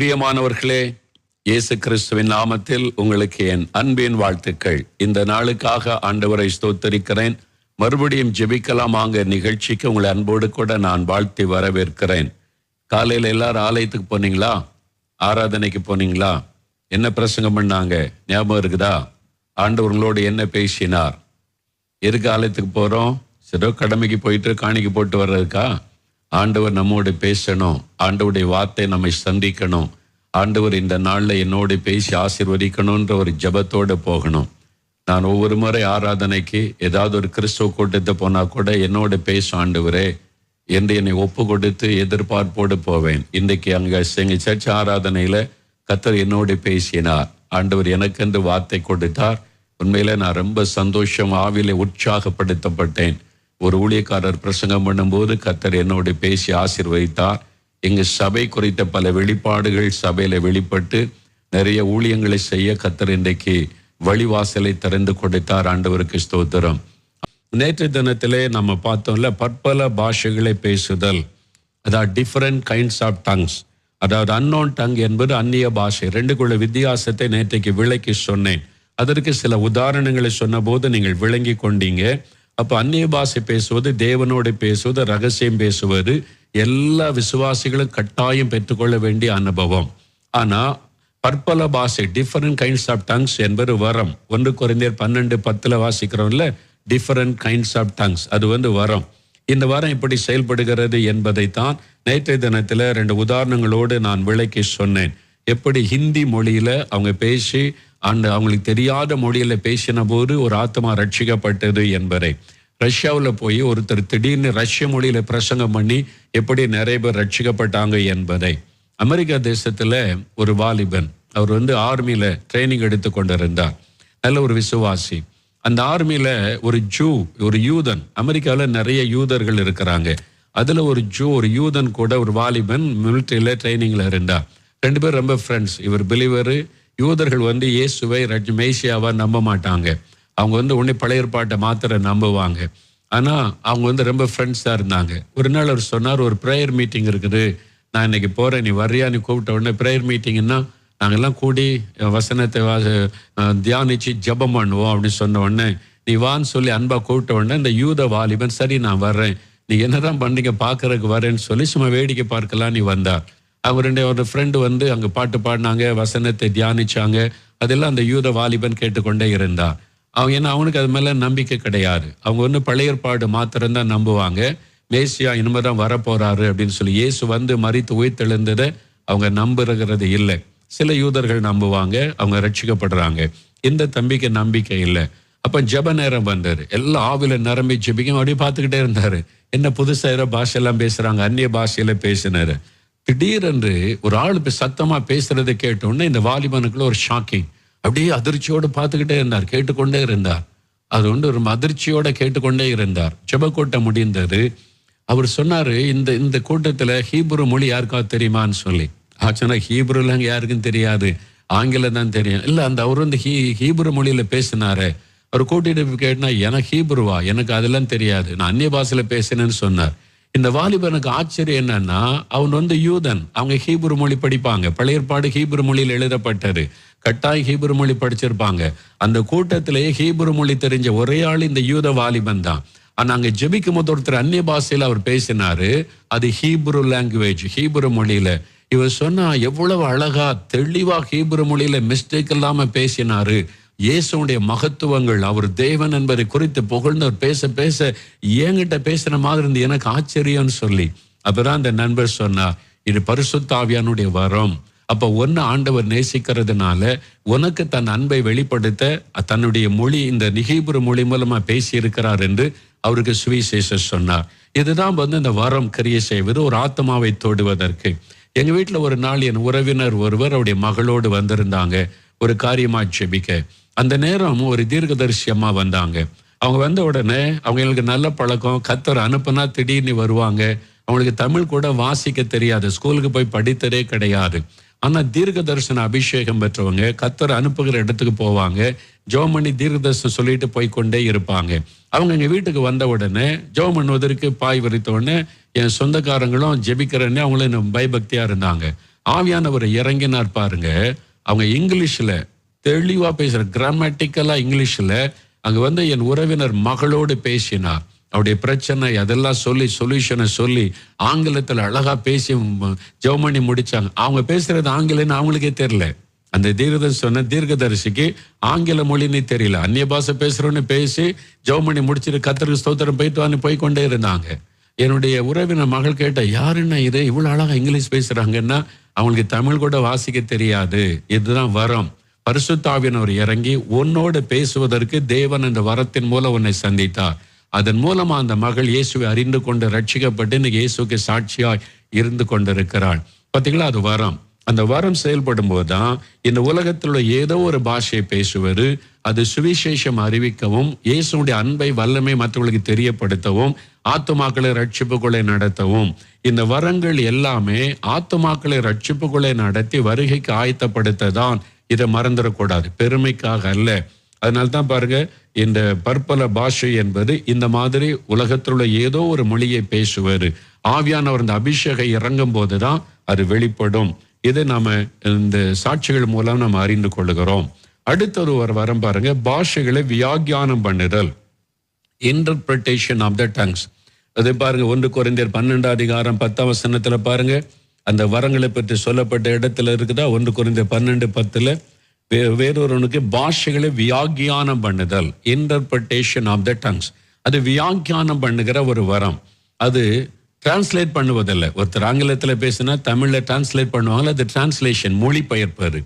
பிரியமானவர்களே இயேசு கிறிஸ்துவின் நாமத்தில் உங்களுக்கு என் அன்பின் வாழ்த்துக்கள். இந்த நாளுக்காக ஆண்டவரை ஸ்தோத்தரிக்கிறேன். மறுபடியும் ஜெபிக்கலாமாங்க நிகழ்ச்சிக்கு உங்களை அன்போடு கூட நான் வாழ்த்தி வரவேற்கிறேன். காலையில் எல்லாரும் ஆலயத்துக்கு போனீங்களா? ஆராதனைக்கு போனீங்களா? என்ன பிரசங்கம் பண்ணாங்க? ஞாபகம் இருக்குதா? ஆண்டவர்களோடு என்ன பேசினார்? எதுக்கு ஆலயத்துக்கு போகிறோம் சிறோ கடமைக்கு போயிட்டு காணிக்கு போட்டு வர்றதுக்கா? ஆண்டவர் நம்மோடு பேசணும். ஆண்டவருடைய வார்த்தை நம்மை சந்திக்கணும். ஆண்டவர் இந்த நாளில் என்னோடு பேசி ஆசீர்வதிக்கணும்ன்ற ஒரு ஜபத்தோடு போகணும். நான் ஒவ்வொரு முறை ஆராதனைக்கு ஏதாவது ஒரு கிறிஸ்துவ கூட்டத்தை போனால் கூட என்னோட பேசும் ஆண்டவரே என்று என்னை ஒப்பு கொடுத்து எதிர்பார்ப்போடு போவேன். இன்றைக்கு அங்கே எங்கள் சர்ச் ஆராதனையில் கத்தர் என்னோடு பேசினார். ஆண்டவர் எனக்கென்று வார்த்தை கொடுத்தார். உண்மையில் நான் ரொம்ப சந்தோஷம் ஆவிலே உற்சாகப்படுத்தப்பட்டேன். ஒரு ஊழியக்காரர் பிரசங்கம் பண்ணும்போது கத்தர் என்னோட பேசி ஆசிர்வதித்தார். எங்கள் சபை குறித்த பல வெளிப்பாடுகள் சபையில வெளிப்பட்டு நிறைய ஊழியங்களை செய்ய கத்தர் இன்றைக்கு வழிவாசலை திறந்து கொடுத்தார். ஆண்டவருக்கு ஸ்தோத்திரம். நேற்று தினத்திலே நம்ம பார்த்தோம்ல பற்பல பாஷைகளை பேசுதல். அதாவது டிஃப்ரெண்ட் கைண்ட்ஸ் ஆஃப் டங்ஸ் அதாவது அன்னோன் டங் என்பது அந்நிய பாஷை. ரெண்டுக்குள்ள வித்தியாசத்தை நேற்றைக்கு விளக்கி சொன்னேன். அதற்கு சில உதாரணங்களை சொன்னபோது நீங்கள் விளங்கி கொண்டீங்க. அப்போ அந்நிய பாஷை பேசுவது தேவனோடு பேசுவது ரகசியம் பேசுவது எல்லா விசுவாசிகளும் கட்டாயம் பெற்றுக்கொள்ள வேண்டிய அனுபவம். ஆனால் பற்பல பாஷை டிஃபரெண்ட் கைண்ட்ஸ் ஆஃப் டங்ஸ் என்பது வரம். ஒன்று குறைந்தர் பன்னெண்டு பத்தில் வாசிக்கிறோம்ல டிஃபரெண்ட் கைண்ட்ஸ் ஆஃப் டங்ஸ் அது வந்து வரம். இந்த வாரம் எப்படி செயல்படுகிறது என்பதைத்தான் நேற்றைய தினத்தில் ரெண்டு உதாரணங்களோடு நான் விளக்கி சொன்னேன். எப்படி ஹிந்தி மொழியில் அவங்க பேசி அந்த அவங்களுக்கு தெரியாத மொழியில் பேசின போது ஒரு ஆத்மா ரட்சிக்கப்பட்டது என்பதை. ரஷ்யாவில் போய் ஒருத்தர் திடீர்னு ரஷ்ய மொழியில் பிரசங்கம் பண்ணி எப்படி நிறைய பேர் ரட்சிக்கப்பட்டாங்க என்பதை. அமெரிக்கா தேசத்தில் ஒரு வாலிபன் அவர் வந்து ஆர்மியில் ட்ரைனிங் எடுத்து கொண்டிருந்தார். நல்ல ஒரு விசுவாசி. அந்த ஆர்மியில் ஒரு ஜூ ஒரு யூதன் அமெரிக்காவில் நிறைய யூதர்கள் இருக்கிறாங்க. அதில் ஒரு ஜூ ஒரு யூதன் கூட ஒரு வாலிபன் மிலிட்ரியில் ட்ரைனிங்கில் இருந்தார். ரெண்டு பேரும் ரொம்ப ஃப்ரெண்ட்ஸ் இவர் பிலிவரு யூதர்கள் வந்து இயேசுவை ரஜ் மேசியாவை நம்ப மாட்டாங்க. அவங்க வந்து உன்னை பழைய ஏற்பாட்டை மாத்திர நம்புவாங்க. ஆனால் அவங்க வந்து ரொம்ப ஃப்ரெண்ட்ஸாக இருந்தாங்க. ஒரு நாள் அவர் சொன்னார் ஒரு ப்ரேயர் மீட்டிங் இருக்குது. நான் இன்னைக்கு போகிறேன் நீ வர்றியா? நீ கூப்பிட்ட உடனே ப்ரேயர் மீட்டிங்னா நாங்கெல்லாம் கூடி வசனத்தை வா- தியானிச்சு ஜெபம் பண்ணுவோம் அப்படின்னு சொன்ன உடனே நீ வான்னு சொல்லி அன்பாக கூப்பிட்ட உடனே இந்த யூத வாலிபன் சரி நான் வர்றேன். நீ என்னதான் பண்ணீங்க? பார்க்கறதுக்கு வரேன்னு சொல்லி சும்மா வேடிக்கை பார்க்கலாம் நீ வந்தார். அவருடைய ரெண்டு ஒரு ஃப்ரெண்டு வந்து அங்கே பாட்டு பாடினாங்க வசனத்தை தியானிச்சாங்க. அதெல்லாம் அந்த யூத வாலிபன் கேட்டுக்கொண்டே இருந்தார் அவங்க ஏன்னா அவனுக்கு அது மேலே நம்பிக்கை கிடையாது. அவங்க ஒன்று பழையற்பாடு மாத்திரம்தான் நம்புவாங்க. மேசியா இனிமேதான் வரப்போறாரு அப்படின்னு சொல்லி இயேசு வந்து மறித்து உயிர்த்தெழுந்ததை அவங்க நம்புறது இல்லை. சில யூதர்கள் நம்புவாங்க அவங்க ரட்சிக்கப்படுறாங்க. இந்த தம்பிக்கு நம்பிக்கை இல்லை. அப்போ ஜெப நேரம் வந்தார் எல்லாம் ஆவில நிரம்பி ஜபிக்கும் அப்படியே பார்த்துக்கிட்டே இருந்தாரு. என்ன புதுசாக ஏதோ பாஷையெல்லாம் பேசுகிறாங்க அந்நிய பாஷையில் பேசினார். திடீரென்று ஒரு ஆள் இப்போ சத்தமா பேசுறதை கேட்ட உடனே இந்த வாலிபனுக்குள்ள ஒரு ஷாக்கிங் அப்படியே அதிர்ச்சியோடு பார்த்துக்கிட்டே இருந்தார் கேட்டுக்கொண்டே இருந்தார். அது வந்து ஒரு அதிர்ச்சியோட கேட்டுக்கொண்டே இருந்தார். ஜெபக்கூட்டம் முடிந்தது. அவர் சொன்னாரு இந்த இந்த கூட்டத்துல ஹீப்ரு மொழி யாருக்காவது தெரியுமான்னு சொல்லி. ஆச்சுன்னா ஹீப்ருலாம் யாருக்கும் தெரியாது. ஆங்கிலம் தான் தெரியும். இல்லை அந்த அவர் வந்து ஹீ ஹீப்ரு மொழியில பேசினாரு. அவர் கூட்டிட்டு கேட்டால் எனக்கு ஹீப்ருவா? எனக்கு அதெல்லாம் தெரியாது. நான் அந்நிய பாஷையில் பேசினேன்னு சொன்னார். இந்த வாலிபனுக்கு ஆச்சரியம் என்னன்னா அவன் வந்து யூதன். அவங்க ஹீப்ரு மொழி படிப்பாங்க. பழைய ஏற்பாடு ஹீப்ரு மொழியில் எழுதப்பட்டது. கட்டாய் ஹீப்ரு மொழி படிச்சிருப்பாங்க. அந்த கூட்டத்திலேயே ஹீப்ரு மொழி தெரிஞ்ச ஒரே ஆள் இந்த யூத வாலிபன் தான். ஆனா அங்க ஜெபிக்கும் போது ஒருத்தர் அந்நிய பாஷையில் அவர் பேசினாரு. அது ஹீப்ரு லாங்குவேஜ் ஹீப்ரு மொழியில. இவர் சொன்னா எவ்வளவு அழகா தெளிவா ஹீப்ரு மொழியில மிஸ்டேக் இல்லாம பேசினாரு. இயேசுடைய மகத்துவங்கள் அவர் தேவன் என்பதை குறித்து புகழ்ந்தவர் பேச பேச என்கிட்ட பேசுன மாதிரி இருந்து எனக்கு ஆச்சரியம்னு சொல்லி. அப்பதான் அந்த நண்பர் சொன்னார் இது பரிசுத்தாவியானுடைய வரம். அப்ப ஒன்னு ஆண்டவர் நேசிக்கிறதுனால உனக்கு தன் அன்பை வெளிப்படுத்த தன்னுடைய மொழி இந்த நிகைபுர மொழி மூலமா பேசி இருக்கிறார் என்று அவருக்கு சுவிசேஷர் சொன்னார். இதுதான் வந்து இந்த வரம் கிரியை செய்வது ஒரு ஆத்மாவை தொடுவதற்கு. எங்க வீட்டுல ஒரு நாள் என் உறவினர் ஒருவர் அவருடைய மகளோடு வந்திருந்தாங்க ஒரு காரியமா ஜெபிக்க. அந்த நேரம் ஒரு தீர்க்கதரிசியமாக வந்தாங்க. அவங்க வந்த உடனே அவங்களுக்கு நல்ல பழக்கம் கத்தர் அனுப்புனா திடீர்னு வருவாங்க. அவங்களுக்கு தமிழ் கூட வாசிக்க தெரியாது ஸ்கூலுக்கு போய் படித்ததே கிடையாது. ஆனால் தீர்க்க தரிசன அபிஷேகம் பெற்றவங்க கத்தர் அனுப்புகிற இடத்துக்கு போவாங்க. ஜோம் பண்ணி தீர்க்க தரிசனம் சொல்லிட்டு போய்கொண்டே இருப்பாங்க. அவங்க எங்கள் வீட்டுக்கு வந்த உடனே ஜோம் பண்ணுவதற்கு பாய் விரித்த உடனே என் சொந்தக்காரங்களும் ஜெபிக்கிறேன்னு அவங்களும் பயபக்தியாக இருந்தாங்க. ஆவியானவர் இறங்கினார் பாருங்க. அவங்க இங்கிலீஷில் தெளிவாக பேசுகிறார் கிராமட்டிக்கலாக இங்கிலீஷில் அங்கே வந்து என் உறவினர் மகளோடு பேசினார். அவருடைய பிரச்சனை அதெல்லாம் சொல்லி சொல்யூஷனை சொல்லி ஆங்கிலத்தில் அழகாக பேசி ஜெவமணி முடித்தாங்க அவங்க பேசுகிறது ஆங்கிலம்னு அவங்களுக்கே தெரில அந்த தீர்க்கதரிசி சொன்ன தீர்க்கதரிசிக்கு ஆங்கில மொழின்னு தெரியல. அந்நிய பாஷை பேசுகிறோன்னு பேசி ஜெவமணி முடிச்சிட்டு கத்திரிக்கு ஸ்தோத்திரம் போயிட்டு வந்து போய் கொண்டே இருந்தாங்க. என்னுடைய உறவினர் மகள் கேட்ட யாருன்னா இது? இவ்வளோ அழகாக இங்கிலீஷ் பேசுகிறாங்கன்னா அவங்களுக்கு தமிழ் கூட வாசிக்க தெரியாது. இதுதான் வரம். பரிசுத்தாவினவர் இறங்கி உன்னோடு பேசுவதற்கு தேவன் அந்த வரத்தின் மூலம் உன்னை சந்தித்தார். அதன் மூலமா அந்த மகள் இயேசுவை அறிந்து கொண்டு ரட்சிக்கப்பட்டு இன்னைக்கு இயேசுக்கு சாட்சியாய் இருந்து கொண்டிருக்கிறாள். பார்த்தீங்களா அது வரம். அந்த வரம் செயல்படும் போதுதான் இந்த உலகத்தில் உள்ள ஏதோ ஒரு பாஷையை பேசுவது அது சுவிசேஷம் அறிவிக்கவும் இயேசுடைய அன்பை வல்லமை மற்றவர்களுக்கு தெரியப்படுத்தவும் ஆத்துமாக்களை ரட்சிப்புகளை நடத்தவும். இந்த வரங்கள் எல்லாமே ஆத்துமாக்களை ரட்சிப்புகளை நடத்தி வருகைக்கு ஆயத்தப்படுத்ததான் இதை மறந்துடக்கூடாது. பெருமைக்காக அல்ல. அதனால்தான் பாருங்க இந்த பற்பல பாஷை என்பது இந்த மாதிரி உலகத்தில் உள்ள ஏதோ ஒரு மொழியை பேசுவார் ஆவியானவர் இந்த அபிஷேகம் இறங்கும் போதுதான் அது வெளிப்படும். இதை நாம இந்த சாட்சிகள் மூலம் நம்ம அறிந்து கொள்கிறோம். அடுத்தது ஒரு வரம் பாருங்க பாஷைகளை வியாக்கியானம் பண்ணுதல். இன்டர்பிரிட்டேஷன் ஆஃப் த டங்ஸ் அது பாருங்க ஒன்று குறைந்தர் பன்னெண்டாம் அதிகாரம் பத்தாம் வசனத்தில் பாருங்க அந்த வரங்களை பற்றி சொல்லப்பட்ட இடத்துல இருக்குதா? ஒன்று குறைந்த பன்னெண்டு பத்தில் வே வேறொருவனுக்கு பாஷைகளை வியாக்கியானம் பண்ணுதல் இன்டர்பிரிட்டேஷன் ஆஃப் த டங்ஸ் அது வியாக்கியானம் பண்ணுகிற ஒரு வரம். அது டிரான்ஸ்லேட் பண்ணுவதில்லை. ஒருத்தர் ஆங்கிலத்தில் பேசினா தமிழில் டிரான்ஸ்லேட் பண்ணுவாங்க அது டிரான்ஸ்லேஷன் மொழிபெயர்ப்பது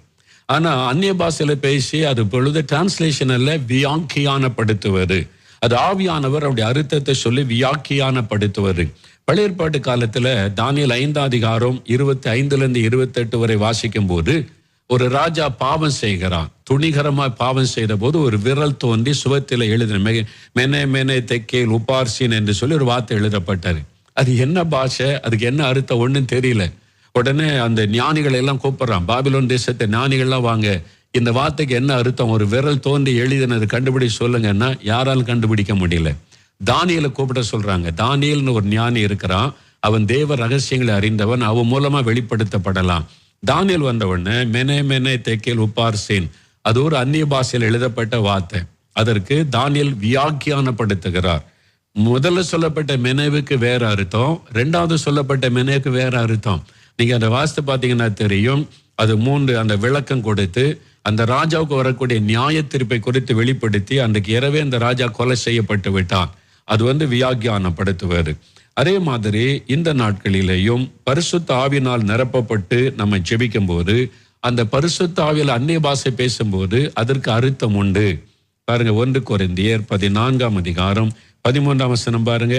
ஆனால் அந்நிய பாஷையில் பேசி அது பொழுது டிரான்ஸ்லேஷன் அல்ல வியாக்கியானப்படுத்துவது. அது ஆவியானவர் அவருடைய அர்த்தத்தை சொல்லி வியாக்கியானப்படுத்துவது. பழையற்பாட்டு காலத்தில் காலத்துல தானியல் ஐந்தாம் அதிகாரம் இருபத்தி ஐந்துல இருந்து இருபத்தி எட்டு வரை வாசிக்கும் போது ஒரு ராஜா பாவம் செய்கிறான். துணிகரமாக பாவம் செய்த போது ஒரு விரல் தோன்றி சுவத்தில் எழுதின மெ- மெனே மெனே தெக்கேல் உபார்சின் என்று சொல்லி ஒரு வார்த்தை எழுதப்பட்டார் அது என்ன பாஷை? அதுக்கு என்ன அர்த்தம்? ஒன்றும் தெரியல. உடனே அந்த ஞானிகளை எல்லாம் கூப்பிடுறான். பாபிலோன் தேசத்தை ஞானிகள்லாம் வாங்க. இந்த வார்த்தைக்கு என்ன அர்த்தம்? ஒரு விரல் தோன்றி எழுதினது கண்டுபிடி சொல்லுங்கன்னா யாராலும் கண்டுபிடிக்க முடியல. தானியலை கூப்பிட சொல்றாங்க. தானியல்னு ஒரு ஞானி இருக்கிறான். அவன் தேவ ரகசியங்களை அறிந்தவன். அவன் மூலமா வெளிப்படுத்தப்படலாம். தானியல் வந்த உடனே மெனே மெனே தெக்கேல் உப்பார்சேன். அது ஒரு அந்நிய பாஷையில் எழுதப்பட்ட வார்த்தை. அதற்கு தானியல் வியாக்கியானப்படுத்துகிறார். முதல்ல சொல்லப்பட்ட மெனவுக்கு வேற அர்த்தம். ரெண்டாவது சொல்லப்பட்ட மெனவுக்கு வேற அர்த்தம். நீங்க அந்த வாஸ்து பாத்தீங்கன்னா தெரியும். அது மூன்று அந்த விளக்கம் கொடுத்து அந்த ராஜாவுக்கு வரக்கூடிய நியாய தீர்ப்பை குறித்து வெளிப்படுத்தி அன்றைக்கு இரவே அந்த ராஜா கொலை செய்யப்பட்டு விட்டான். அது வந்து வியாக்கியானப்படுத்துவது. அதே மாதிரி இந்த நாட்களிலேயும் பரிசுத்த ஆவினால் நிரப்பப்பட்டு நம்ம ஜெபிக்கும் போது அந்த பரிசுத்த ஆவியில் அந்நிய பாஷை பேசும்போது அதற்கு அர்த்தம் உண்டு. பாருங்க ஒன்று குறைந்தியர் பதினான்காம் அதிகாரம் பதிமூன்றாம் வசனம் பாருங்க.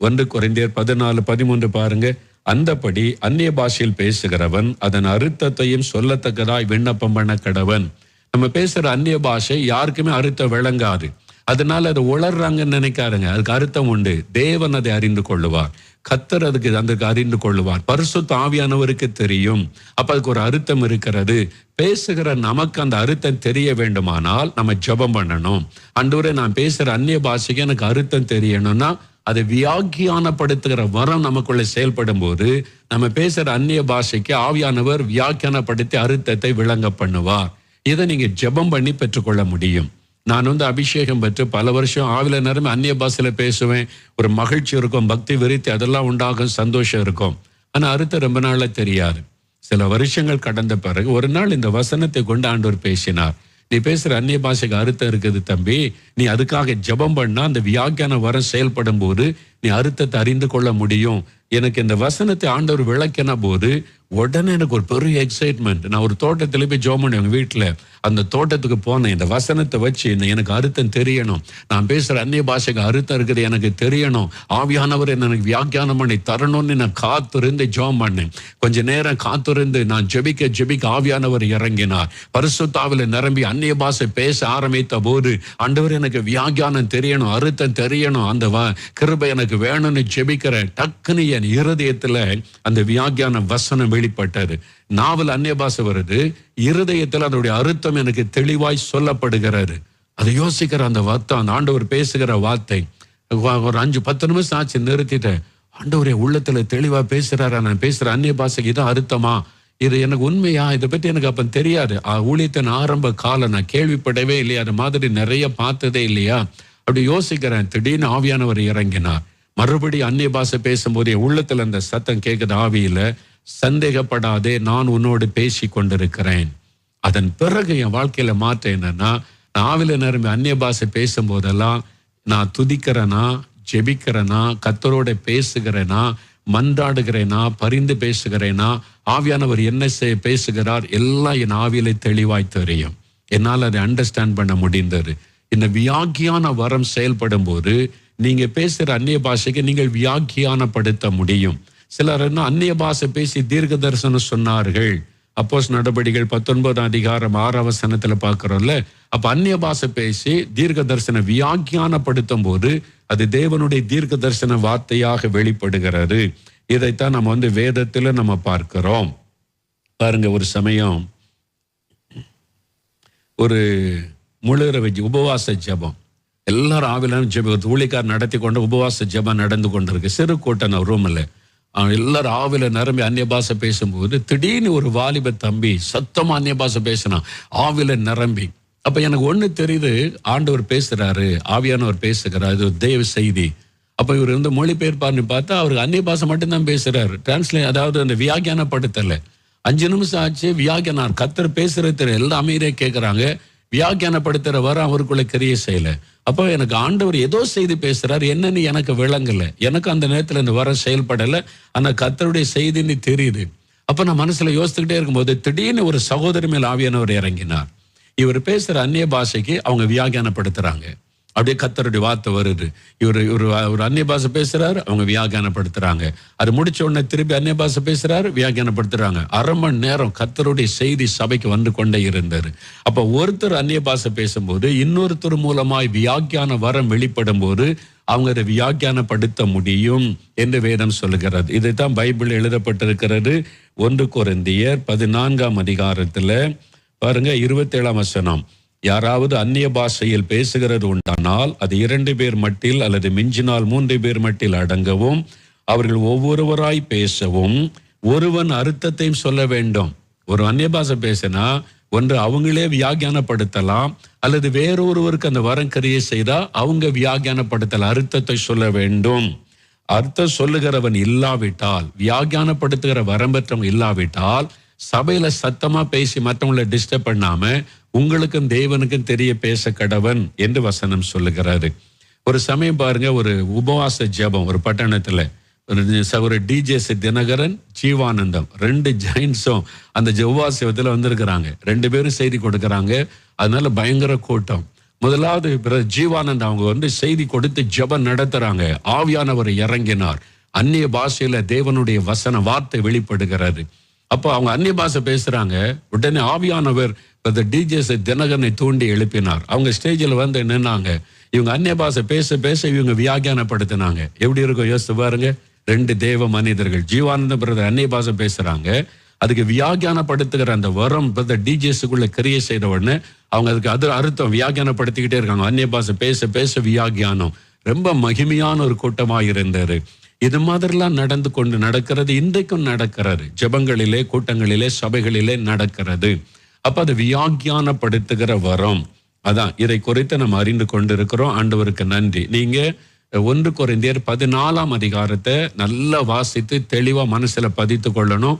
ஒன்று குறைந்தியர் பதினாலு பதிமூன்று பாருங்க. அந்தபடி அந்நிய பாஷையில் பேசுகிறவன் அதன் அர்த்தத்தையும் சொல்லத்தக்கதாய் விண்ணப்பம் பண்ண கடவன் நம்ம பேசுகிற அந்நிய பாஷை யாருக்குமே அர்த்தம் விளங்காது. அதனால அதை உளர்றாங்கன்னு நினைக்காருங்க அதுக்கு அர்த்தம் உண்டு. தேவன் அதை அறிந்து கொள்ளுவார். கத்தர் அதுக்கு அதுக்கு அறிந்து கொள்ளுவார். பரிசு ஆவியானவருக்கு தெரியும். அப்ப அதுக்கு ஒரு அர்த்தம் இருக்கிறது. பேசுகிற நமக்கு அந்த அர்த்தம் தெரிய வேண்டுமானால் நம்ம ஜெபம் பண்ணணும். அன்றுவரை நான் பேசுகிற அந்நிய பாஷைக்கு எனக்கு அர்த்தம் தெரியணும்னா அதை வியாக்கியானப்படுத்துகிற வரம் நமக்குள்ள செயல்படும் போது நம்ம பேசுகிற அந்நிய பாஷைக்கு ஆவியானவர் வியாக்கியானப்படுத்தி அர்த்தத்தை விளங்க பண்ணுவார். இதை நீங்க ஜெபம் பண்ணி பெற்றுக்கொள்ள முடியும். நான் வந்து அபிஷேகம் பெற்று பல வருஷம் ஆவில நேரமே அந்நிய பாஷையில பேசுவேன். ஒரு மகிழ்ச்சி இருக்கும் பக்தி விருத்தி அதெல்லாம் உண்டாகும் சந்தோஷம் இருக்கும். ஆனால் அர்த்தம் ரொம்ப நாள்ல தெரியாது. சில வருஷங்கள் கடந்த பிறகு ஒரு நாள் இந்த வசனத்தை கொண்டு ஆண்டவர் பேசினார். நீ பேசுகிற அந்நிய பாஷைக்கு அர்த்தம் இருக்குது தம்பி. நீ அதுக்காக ஜெபம் பண்ணால் அந்த வியாக்கியான வரம் செயல்படும் போது நீ அர்த்தத்தை அறிந்து கொள்ள முடியும். எனக்கு இந்த வசனத்தை ஆண்டவர் விளக்கின போது உடனே எனக்கு ஒரு பெரிய எக்ஸைட்மெண்ட் நான் ஒரு தோட்டத்தில் போய் ஜோம் பண்ணேன் எங்கள் வீட்டில் அந்த தோட்டத்துக்கு போனேன். இந்த வசனத்தை வச்சு இந்த எனக்கு அர்த்தம் தெரியணும். நான் பேசுகிற அந்நிய பாஷைக்கு அர்த்தம் இருக்குது எனக்கு தெரியணும். ஆவியானவர் என்ன எனக்கு வியாக்கியானம் பண்ணி தரணும்னு நான் காத்திருந்து ஜோம் பண்ணேன். கொஞ்ச நேரம் காத்திருந்து நான் ஜெபிக்க ஜெபிக்க ஆவியானவர் இறங்கினார். பரிசுத்தாவில் நிரம்பி அந்நிய பாஷை பேச ஆரம்பித்த போது ஆண்டவர் எனக்கு வியாக்கியானம் தெரியணும் அர்த்தம் தெரியணும். அந்த வ- கிருபை எனக்கு வேணும்னு ஜெபிக்கிறேன் டக்குன்னு என் இருதயத்துல அந்த வியாக்கியான வசனம் வெளிப்பட்டது. நாவல் அன்னியபாச வருது. இருதயத்துல அதனுடைய அர்த்தம் எனக்கு தெளிவாய் சொல்லப்படுகிறது. அதை யோசிக்கிற அந்த வார்த்தை அந்த ஆண்டவர் பேசுகிற வார்த்தை. ஒரு அஞ்சு பத்து நிமிஷம் ஆச்சு நிறுத்திட்டேன். ஆண்டவரே உள்ளத்துல தெளிவா பேசுறாரா? நான் பேசுற அந்நிய பாஷைக்கு இதான் அர்த்தமா? இது எனக்கு உண்மையா? இதை பற்றி எனக்கு அப்ப தெரியாது. ஊழியத்தின் ஆரம்ப காலம் நான் கேள்விப்படவே இல்லையா? அது மாதிரி நிறைய பார்த்ததே இல்லையா? அப்படி யோசிக்கிறேன். திடீர்னு ஆவியானவர் இறங்கினார். மறுபடி அந்நிய பாஷை பேசும்போது என் உள்ளத்தில் அந்த சத்தம் கேட்குது ஆவியில் சந்தேகப்படாதே நான் உன்னோடு பேசி கொண்டிருக்கிறேன். அதன் பிறகு என் வாழ்க்கையில் மாற்றம் என்னன்னா நான் ஆவில நிரம்பி அந்நிய பாஷை பேசும்போதெல்லாம் நான் துதிக்கிறேனா ஜெபிக்கிறேனா கத்தரோட பேசுகிறேனா மன்றாடுகிறேனா பரிந்து பேசுகிறேனா ஆவியானவர் என்ன செய்ய பேசுகிறார் எல்லாம் என் ஆவியில தெளிவாய் தெரியும். என்னால் அதை அண்டர்ஸ்டாண்ட் பண்ண முடிந்தது. இந்த வியாக்கியான வரம் செயல்படும் போது நீங்க பேசுகிற அந்நிய பாஷைக்கு நீங்கள் வியாக்கியானப்படுத்த முடியும். சிலர் என்ன அந்நிய பாஷை பேசி தீர்க்க தரிசனம் சொன்னார்கள். அப்போஸ் நடபடிகள் பத்தொன்பதாம் அதிகாரம் ஆறாம் வசனத்துல பார்க்குறோம்ல அப்போ அந்நிய பாஷை பேசி தீர்க்க தரிசன வியாக்கியானப்படுத்தும் போது அது தேவனுடைய தீர்க்க தரிசன வார்த்தையாக வெளிப்படுகிறது. இதைத்தான் நம்ம வந்து வேதத்தில் நம்ம பார்க்கிறோம். பாருங்க ஒரு சமயம் ஒரு முழுரவை உபவாச ஜபம். எல்லாரும் ஆவிலும் ஜெப ஊழிக்கார் நடத்தி கொண்டு உபவாச ஜெபம் நடந்து கொண்டிருக்கு. சிறு கூட்டம் ரூமில் எல்லாரும் ஆவில நிரம்பி அந்நிய பாஷை பேசும்போது திடீர்னு ஒரு வாலிப தம்பி சத்தமாக அந்நிய பாஷை பேசினான் ஆவில நிரம்பி. அப்போ எனக்கு ஒன்று தெரியுது ஆண்டவர் பேசுகிறாரு ஆவியானவர் பேசுகிறார் இது ஒரு தெய்வ செய்தி. அப்போ இவர் வந்து மொழிபெயர்ப்பார்னு பார்த்தா அவருக்கு அந்நிய பாஷை மட்டும்தான் பேசுகிறார் டிரான்ஸ்லே அதாவது அந்த வியாக்கியானப்படுத்தலை. அஞ்சு நிமிஷம் ஆச்சு வியாக்கியானார் கத்தர் பேசுகிற தெரியும் எல்லாம் அமைதியா கேட்குறாங்க வியாக்கியானப்படுத்துறவர் அவருக்குள்ள கிரிய செய்யல. அப்போ எனக்கு ஆண்டவர் ஏதோ செய்தி பேசுகிறார் என்னன்னு எனக்கு விளங்கலை. எனக்கு அந்த நேரத்தில் இந்த வர செயல்படலை. ஆனால் கத்தருடைய செய்தின்னு தெரியுது. அப்போ நான் மனசில் யோசித்துக்கிட்டே இருக்கும்போது திடீர்னு ஒரு சகோதரி மேல் ஆவியானவர் இறங்கினார். இவர் பேசுகிற அந்நிய பாஷைக்கு அவங்க வியாகியானப்படுத்துறாங்க அப்படியே கத்தருடைய வார்த்தை வருது. இவர் இவர் ஒரு அந்நிய பாஷை பேசுறாரு அவங்க வியாகியானப்படுத்துறாங்க அது முடிச்ச உடனே திருப்பி அந்நிய பாஷை பேசுறாரு வியாகியானப்படுத்துறாங்க அரை மணி நேரம் கத்தருடைய செய்தி சபைக்கு வந்து கொண்டே இருந்தார். அப்போ ஒருத்தர் அந்நிய பாஷை பேசும்போது இன்னொருத்தர் மூலமாய் வியாக்கியான வரம் வெளிப்படும் போது அவங்க அதை வியாக்கியானப்படுத்த முடியும் என்று வேதம் சொல்லுகிறது. இதைத்தான் பைபிள் எழுதப்பட்டிருக்கிறது. ஒன்று குறைந்தியர் பதினான்காம் அதிகாரத்தில் பாருங்க இருபத்தேழாம் வசனம். யாராவது அந்நிய பாஷையில் பேசுகிறது உண்டானால் அது இரண்டு பேர் மட்டில் அல்லது மிஞ்சினால் மூன்று பேர் மட்டில் அடங்கவும் அவர்கள் ஒவ்வொருவராய் பேசவும் ஒருவன் அர்த்தத்தையும் சொல்ல வேண்டும். ஒரு அந்நிய பாஷை பேசினா ஒன்று அவங்களே வியாகியானப்படுத்தலாம் அல்லது வேறொருவருக்கு அந்த வரம் கிரியை செய்தால் அவங்க வியாகியானப்படுத்தலாம் அர்த்தத்தை சொல்ல வேண்டும். அர்த்தம் சொல்லுகிறவன் இல்லாவிட்டால் வியாகியானப்படுத்துகிற வரம்பற்றவன் இல்லாவிட்டால் சபையில சத்தமா பேசி மற்றவங்களை டிஸ்டர்ப் பண்ணாம உங்களுக்கும் தேவனுக்கும் தெரிய பேச கடவன் என்று வசனம் சொல்லுகிறாரு. ஒரு சமயம் பாருங்க ஒரு உபவாச ஜெபம் ஒரு பட்டணத்துல ஒரு ஒரு டிஜேஸ் தினகரன் ஜீவானந்தம் ரெண்டு ஜெயின்ஸும் அந்த ஜெவ்வாசியத்துல வந்திருக்கிறாங்க. ரெண்டு பேரும் செய்தி கொடுக்கறாங்க. அதனால பயங்கர கூட்டம். முதலாவது பிரதர் ஜீவானந்த் அவங்க வந்து செய்தி கொடுத்து ஜெபம் நடத்துறாங்க. ஆவியானவர் இறங்கினார். அந்நிய பாஷையில தேவனுடைய வசன வார்த்தை வெளிப்படுகிறது. அப்போ அவங்க அந்நிய பாஷை பேசுகிறாங்க உடனே ஆவியானவர் அந்த டிஜேஸ் தினகரனை தூண்டி எழுப்பினார். அவங்க ஸ்டேஜில் வந்து நின்னாங்க. இவங்க அந்நிய பாஷை பேச பேச இவங்க வியாகியானப்படுத்தினாங்க எப்படி இருக்கும்? யோசித்து பாருங்க. ரெண்டு தேவ மனிதர்கள் ஜீவானந்த பிரதர் அந்நிய பாஷை பேசுகிறாங்க அதுக்கு வியாகியானப்படுத்துகிற அந்த வரம் பிரதர் டிஜேஸுக்குள்ள கிரியை செய்த உடனே அவங்க அதுக்கு அது அர்த்தம் வியாகியானப்படுத்திக்கிட்டே இருக்காங்க. அந்நிய பாஷை பேச பேச வியாகியானம் ரொம்ப மகிமையான ஒரு கூட்டமாக இருந்தார் இது மாதிரிலாம் நடந்து கொண்டு நடக்கிறது இன்றைக்கும் நடக்கிறது. ஜெபங்களிலே கூட்டங்களிலே சபைகளிலே நடக்கிறது. அப்ப அது வியாக்கியானப்படுத்துகிற வரம். அதான் இதை குறித்து நம்ம அறிந்து கொண்டிருக்கிறோம். ஆண்டவருக்கு நன்றி. நீங்க ஒன்று குறைந்தியர் பதினாலாம் அதிகாரத்தை நல்லா வாசித்து தெளிவா மனசுல பதித்து கொள்ளணும்.